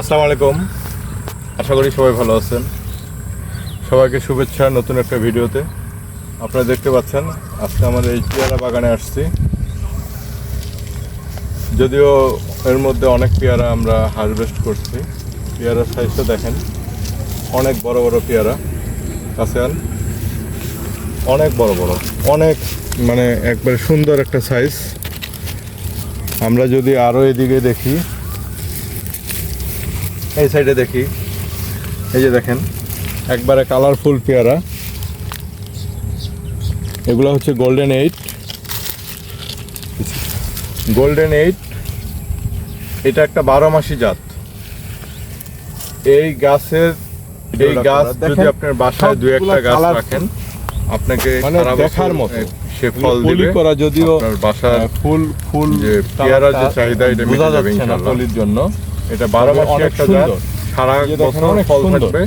আসসালামু আলাইকুম। আশা করি সবাই ভালো আছেন। সবাইকে শুভেচ্ছা নতুন একটা ভিডিওতে। আপনারা দেখতে পাচ্ছেন, আজকে আমাদের এই পেয়ারা বাগানে আসছি। যদিও এর মধ্যে অনেক পেয়ারা আমরা হারভেস্ট করছি। পেয়ারার সাইজটা দেখেন, অনেক বড় বড় পেয়ারা কাছে অনেক বড় বড়, অনেক মানে একবারে সুন্দর একটা সাইজ আমরা যদি আরও এদিকে দেখি এই সাইডে দেখি। এই যে দেখেন একবারে কালারফুল পেয়ারা। এগুলো হচ্ছে গোল্ডেন এইট গোল্ডেন এইট এটা একটা বারো মাসি জাত। এই গাছের এই গাছ যদি আপনার বাসায় দু একটা গাছ রাখেন আপনাকে মানে দেখার মতো। সে ফল দিবে। করা যদিও আপনার বাসার ফুল ফুল যে পেয়ারার যে চাহিদা এটা বোঝা যাবে না ইনশাআল্লাহ। জন্য। এটা বারো মাসে একটা জাত সারা বছর ফল থাকবে।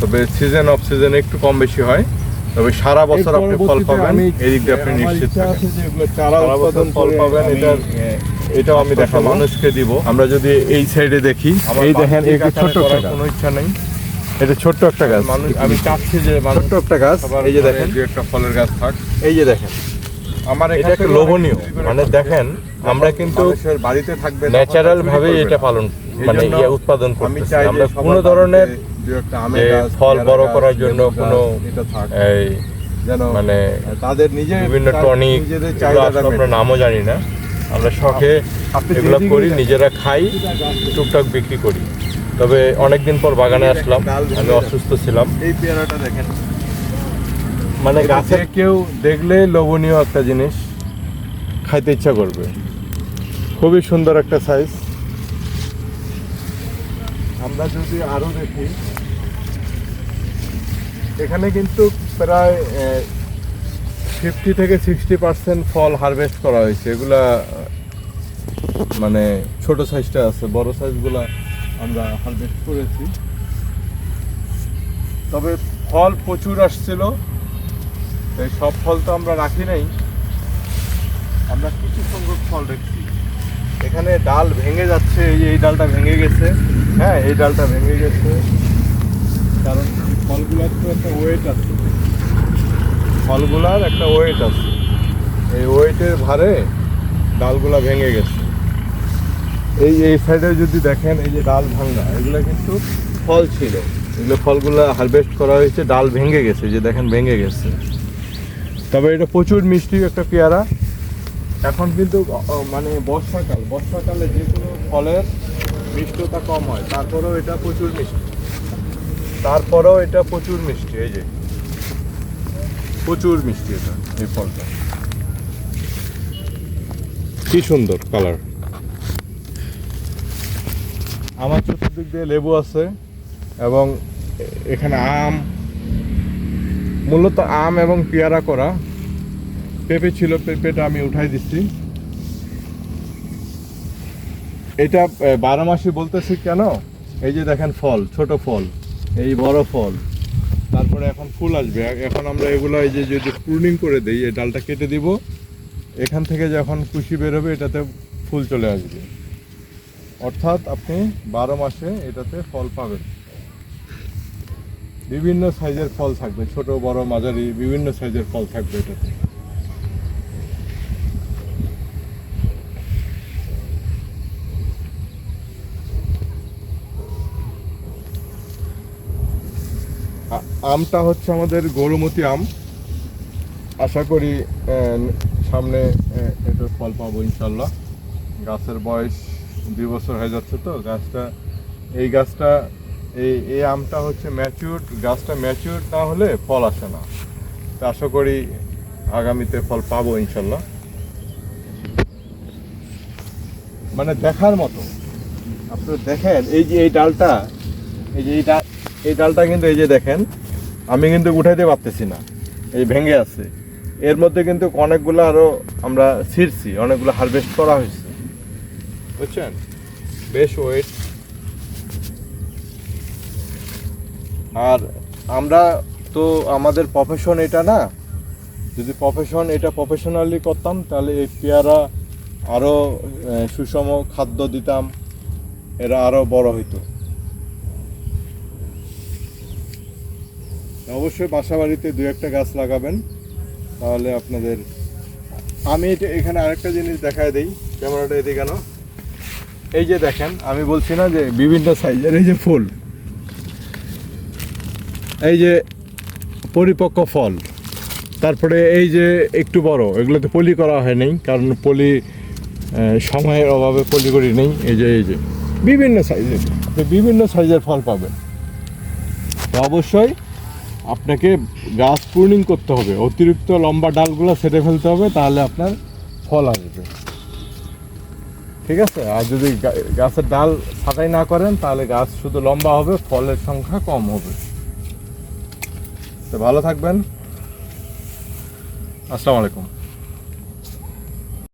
তবে সিজন অফ সিজনে একটু কম বেশি হয়। তবে সারা বছর আপনি ফল পাবেন। এই দিক দিয়ে আপনি নিশ্চিত সারা বছর ফল পাবেন এটার এটাও আমি দেখাবো। মানুষকে দিব। আমরা যদি এই সাইডে দেখি এই দেখেন করার একটা কোনো ইচ্ছা নেই। এটা ছোট্ট একটা গাছ। মানুষ আমি চাচ্ছি যে ছোট্ট একটা গাছ। এই যে দেখেন। একটা ফলের গাছ থাক। এই যে দেখেন। আমার এটা একটা লোভনীয়। মানে দেখেন আমরা কিন্তু বাড়িতে থাকবে ন্যাচারাল চুরি ভাবে এটা পালন মানে ইয়ে উৎপাদন করতেছি। আমরা কোনো ধরনের ফল বড় করার জন্য কোনো এই মানে তাদের নিজের বিভিন্ন টনিক আমরা নামও জানি না। আমরা শখে এগুলো করি নিজেরা খাই টুকটাক বিক্রি করি। তবে অনেকদিন পর বাগানে আসলাম আমি অসুস্থ ছিলাম। এই পেয়ারাটা দেখেন। মানে গাছে কেউ দেখলে লোভনীয় একটা জিনিস খাইতে ইচ্ছা করবে। খুবই সুন্দর একটা সাইজ আমরা যদি আরও দেখি, এখানে কিন্তু প্রায় ফিফটি থেকে সিক্সটি পার্সেন্ট ফল হারভেস্ট করা হয়েছে। এগুলা মানে ছোট সাইজটা আছে, বড় সাইজগুলা আমরা হারভেস্ট করেছি। তবে ফল প্রচুর আসছিল। এই সব ফল তো আমরা রাখি নাই। আমরা কিছু সংখ্যক ফল রেখেছি এখানে ডাল ভেঙে যাচ্ছে, এই এই ডালটা ভেঙে গেছে। হ্যাঁ এই ডালটা ভেঙে গেছে। কারণ ফলগুলার তো একটা ওয়েট আছে। ফলগুলার একটা ওয়েট আছে। এই ওয়েটের ভারে ডালগুলা ভেঙে গেছে। এই এই সাইডে যদি দেখেন, এই যে ডাল ভাঙা, এগুলো কিন্তু ফল ছিল। এগুলো ফলগুলো হারভেস্ট করা হয়েছে, ডাল ভেঙে গেছে যে দেখেন ভেঙে গেছে। তবে এটা প্রচুর মিষ্টি একটা পেয়ারা। এখন কিন্তু মানে বর্ষাকাল বর্ষাকালে যে কোনো ফলের মিষ্টতা কম হয় তারপরেও এটা প্রচুর মিষ্টি। তারপরেও এটা প্রচুর মিষ্টি এই যে। প্রচুর মিষ্টি এটা এই ফলটা। কি সুন্দর কালার আমার চতুর্দিক দিয়ে লেবু আছে এবং এখানে আম মূলত আম এবং পেয়ারা করা। পেঁপে ছিল, পেঁপেটা আমি উঠাই দিচ্ছি। এটা বারো মাসে বলতেছি কেন? এই যে দেখেন ফল, ছোট ফল, এই বড় ফল। তারপরে এখন ফুল আসবে। এখন আমরা এগুলো এই যে যদি প্রুনিং করে দিই, এই ডালটা কেটে দিব। এখান থেকে যখন কুশি বেরোবে, এটাতে ফুল চলে আসবে। অর্থাৎ আপনি বারো মাসে এটাতে ফল পাবেন। বিভিন্ন সাইজের ফল থাকবে, ছোট, বড়, মাঝারি, বিভিন্ন সাইজের ফল থাকবে এটাতে। আমটা হচ্ছে আমাদের গরুমতি আম। আশা করি সামনে এটার ফল পাবো ইনশাল্লাহ। গাছের বয়স দুই বছর হয়ে যাচ্ছে তো, গাছটা, এই গাছটা, এই এই আমটা হচ্ছে ম্যাচিউর গাছটা ম্যাচিউর না হলে ফল আসে না। তা আশা করি আগামীতে ফল পাবো ইনশাল্লাহ। মানে দেখার মতো। আপনারা দেখেন, এই যে এই ডালটা, এই যে এই ডাল, এই ডালটা কিন্তু এই যে দেখেন আমি কিন্তু উঠাইতে পারতেছি না। এই ভেঙে আছে। এর মধ্যে কিন্তু অনেকগুলো আরও আমরা ছিঁড়ছি, অনেকগুলো হারভেস্ট করা হয়েছে। বুঝছেন? বেশ ওয়েট আর আমরা তো আমাদের প্রফেশন এটা না। যদি প্রফেশন এটা প্রফেশনালি করতাম, তাহলে এই পেয়ারা আরও সুষম খাদ্য দিতাম। এরা আরও বড় হইতো। অবশ্যই বাসা বাড়িতে দু একটা গাছ লাগাবেন, তাহলে আপনাদের আমি এখানে আরেকটা জিনিস দেখায় দিই, ক্যামেরাটা এদিকে কেন এই যে দেখেন, আমি বলছি না যে বিভিন্ন সাইজের এই যে ফুল। এই যে পরিপক্ক ফল। তারপরে এই যে একটু বড়, এগুলোতে পলি করা হয় হয়নি কারণ পলি সময়ের অভাবে পলি করি নেই, এই যে এই যে। বিভিন্ন সাইজের বিভিন্ন সাইজের ফল পাবেন। অবশ্যই আপনাকে গাছ প্রুনিং করতে হবে। অতিরিক্ত লম্বা ডালগুলো ছেটে ফেলতে হবে, তাহলে আপনার ফল আসবে। ঠিক আছে? আর যদি গাছের ডাল ছাঁটাই না করেন, তাহলে গাছ শুধু লম্বা হবে, ফলের সংখ্যা কম হবে। তো ভালো থাকবেন। আসসালামু আলাইকুম।